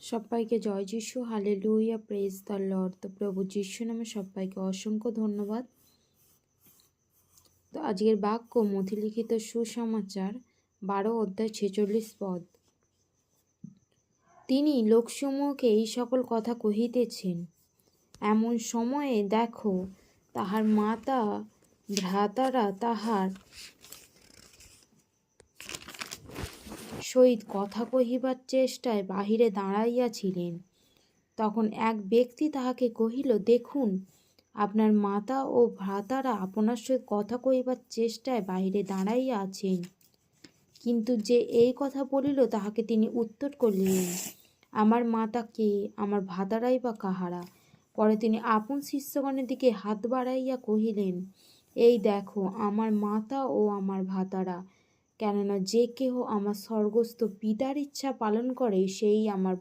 সবাইকে জয় যিশু হালে লুইয়া প্রেজ দ্য লর্ড তো প্রভু যিশু নামে সবাইকে অসংখ্য ধন্যবাদ। তো আজকের বাক্য মথিলিখিত সুসমাচার, বারো অধ্যায় ছেচল্লিশ পদ। তিনি লোকসমূহকে এই সকল কথা কহিতেছেন, এমন সময়ে দেখো, তাহার মাতা ভ্রাতারা তাহার সহিত কথা কহিবার চেষ্টায় বাহিরে দাঁড়াইয়াছিলেন। তখন এক ব্যক্তি তাহাকে কহিল, দেখুন, আপনার মাতা ও ভ্রাতারা আপনার সহিত কথা কহিবার চেষ্টায় বাহিরে দাঁড়াইয়া আছেন। কিন্তু যে এই কথা বলিল, তাহাকে তিনি উত্তর করিলেন, আমার মাতা কে, আমার ভাতারাই বা কাহারা? পরে তিনি আপন শিষ্যগণের দিকে হাত বাড়াইয়া কহিলেন, এই দেখো, আমার মাতা ও আমার ভাতারা কেননা যে কেহ আমার স্বর্গস্থ পিতার ইচ্ছা পালন করে সেই আমার